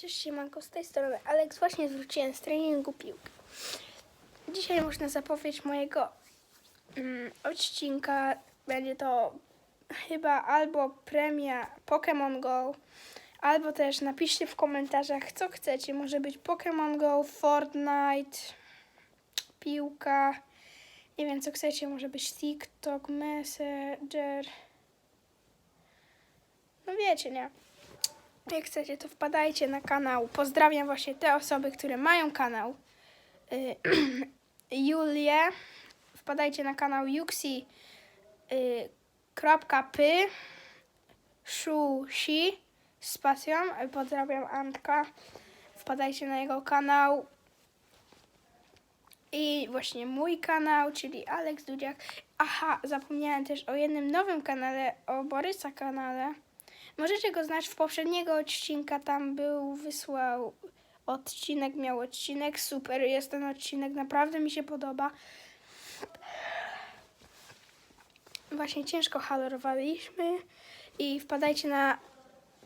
Cześć siemanko, z tej strony Alex. Właśnie wróciłem z treningu piłki. Dzisiaj można zapowiedź mojego mm, odcinka. Będzie to chyba albo premia Pokémon Go, albo też napiszcie w komentarzach, co chcecie. Może być Pokémon Go, Fortnite, piłka, nie wiem co chcecie. Może być TikTok, Messenger. No wiecie, nie? Jak chcecie, to wpadajcie na kanał. Pozdrawiam właśnie te osoby, które mają kanał. Y, Julię. Wpadajcie na kanał juxi.py Shushi z pasją. Pozdrawiam Antka. Wpadajcie na jego kanał. I właśnie mój kanał, czyli Alex Dudziak. Aha, zapomniałem też o jednym nowym kanale, o Borysa kanale. Możecie go znać w poprzedniego odcinka, tam był, wysłał odcinek, miał odcinek, super jest ten odcinek, naprawdę mi się podoba. Właśnie ciężko halorowaliśmy i wpadajcie na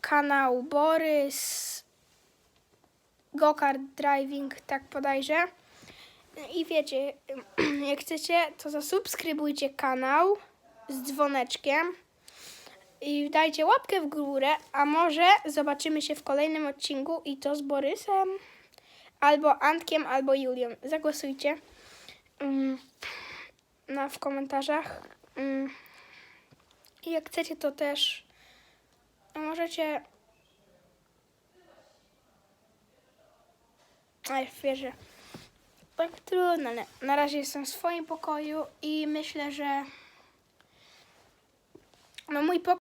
kanał Borys Go-Kart Driving, tak podajże. I wiecie, jak chcecie, to zasubskrybujcie kanał z dzwoneczkiem i dajcie łapkę w górę, a może zobaczymy się w kolejnym odcinku i to z Borysem, albo Antkiem, albo Julią. Zagłosujcie mm, na, w komentarzach. I jak chcecie, to też możecie. Ale wierzę. Tak trudno, ale na razie jestem w swoim pokoju i myślę, że no mój pokój